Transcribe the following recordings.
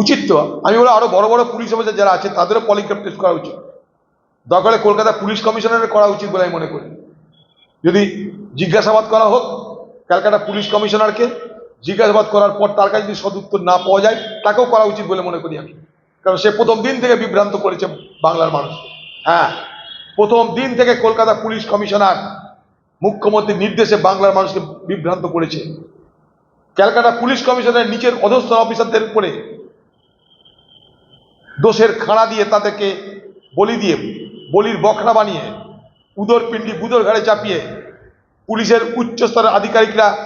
উচিত তো। আমি বলে আরও বড় বড় পুলিশ অফিসার যারা আছে, তাদেরও পলিগ্রাফ টেস্ট করা উচিত। দরকার কলকাতা পুলিশ কমিশনারের করা উচিত বলে আমি মনে করি। যদি জিজ্ঞাসাবাদ করা হোক ক্যালকাটা পুলিশ কমিশনারকে জিজ্ঞাসাবাদ করার পর তার কাছে যদি সদুত্তর না পাওয়া যায়, তাকেও করা উচিত বলে মনে করি আমি। কারণ সে প্রথম দিন থেকে বিভ্রান্ত করেছে বাংলার মানুষ। হ্যাঁ প্রথম দিন থেকে কলকাতা পুলিশ কমিশনার মুখ্যমন্ত্রীর নির্দেশে বাংলার মানুষকে বিভ্রান্ত করেছে। ক্যালকাটা পুলিশ কমিশনের নিচের অধস্থ অফিসারদের উপরে দোষের খাড়া দিয়ে তাদেরকে বলি দিয়ে, বলির বখরা বানিয়ে উদর পিণ্ডি বুদর ঘাড়ে চাপিয়ে পুলিশের উচ্চস্তরের আধিকারিকরা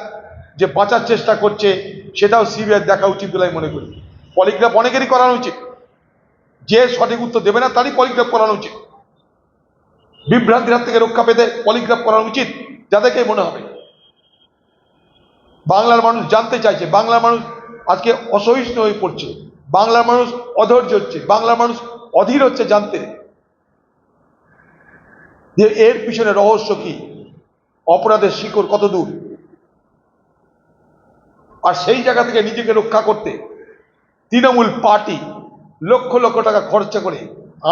যে বাঁচার চেষ্টা করছে, সেটাও সিবিআই দেখা উচিত বলে আমি মনে করি। পলিগ্রাফ অনেকেরই করানো উচিত। যে সঠিক উত্তর দেবে না, তারই পলিগ্রাফ করানো উচিত। বিভ্রান্তির হাত থেকে রক্ষা পেতে পলিগ্রাফ করানো উচিত, যাদেরকে মনে হবে। বাংলার মানুষ জানতে চাইছে, বাংলার মানুষ আজকে অসহিষ্ণু হয়ে পড়ছে। বাংলার মানুষ অধৈর্য হচ্ছে বাংলার মানুষ অধীর হচ্ছে জানতে। যে এর পিছনে রহস্য কি? অপরাধের শিকড় কত দূর? আর সেই জায়গা থেকে নিজেকে রক্ষা করতে তৃণমূল পার্টি লক্ষ লক্ষ টাকা খরচা করে,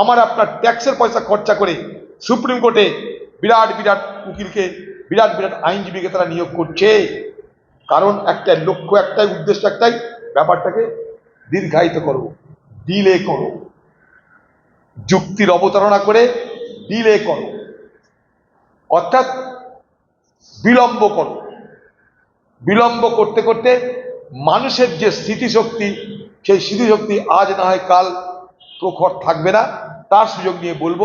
আমার আপনার ট্যাক্সের পয়সা খরচা করে সুপ্রিম কোর্টে বিরাট বিরাট উকিলকে, বিরাট বিরাট আইনজীবীকে তারা নিয়োগ করছে। কারণ একটাই লক্ষ্য, একটাই উদ্দেশ্য, একটাই ব্যাপারটাকে দীর্ঘায়িত করো ডিলে করো যুক্তির অবতারণা করে ডিলে করো অর্থাৎ বিলম্ব করো বিলম্ব করতে করতে মানুষের যে স্মৃতিশক্তি, সেই স্মৃতিশক্তি আজ না হয় কাল প্রখর থাকবে না। তার সুযোগ নিয়ে বলব,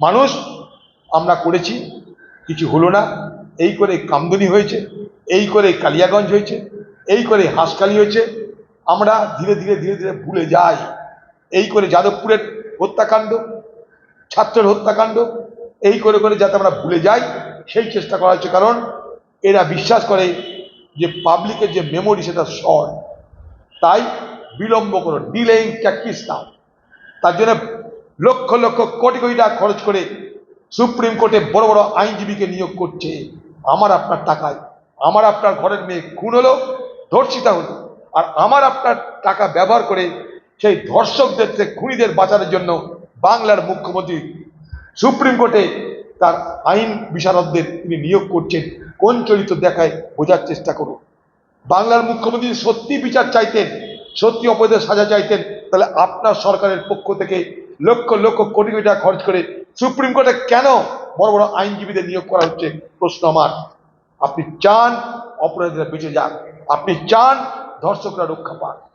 মানুষ, আমরা করেছি, কিছু হলো না। এই করে কামদুনি হয়েছে, এই করে কালিয়াগঞ্জ হয়েছে, এই করে হাঁসকালি হয়েছে আমরা ধীরে ধীরে ধীরে ধীরে ভুলে যাই। এই করে যাদবপুরের হত্যাকাণ্ড, ছাত্রের হত্যাকাণ্ড, এই করে করে যাতে আমরা ভুলে যাই, সেই চেষ্টা করা হচ্ছে কারণ এরা বিশ্বাস করে যে পাবলিকের যে মেমোরি সেটা শর্ট তাই বিলম্ব করো ডিলেইং প্র্যাকটিস নাও। তার জন্য লক্ষ লক্ষ কোটি কোটি টাকা খরচ করে সুপ্রিম কোর্টে বড় বড় আইনজীবীকে নিয়োগ করছে। আমার আপনার টাকায়, আমার আপনার ঘরের মেয়ে খুন হলো, ধর্ষিতা হলো। আর আমার আপনার টাকা ব্যবহার করে সেই ধর্ষকদের থেকে খুনিদের বাঁচানোর জন্য বাংলার মুখ্যমন্ত্রী সুপ্রিম কোর্টে তার আইন বিশারদদের তিনি নিয়োগ করছেন। কোন চরিত্র দেখায় বোঝার চেষ্টা করুন। বাংলার মুখ্যমন্ত্রী সত্যি বিচার চাইতেন, সত্যি অপরাধের সাজা চাইতেন, তাহলে আপনার সরকারের পক্ষ থেকে লক্ষ লক্ষ কোটি কোটি টাকা খরচ করে সুপ্রিম কোর্টে কেন বড় বড় আইনজীবীদের নিয়োগ করা হচ্ছে? প্রশ্ন আমার। আপনি চান অপরাধীরা বেঁচে যান আপনি চান ধর্ষকরা রক্ষা পান।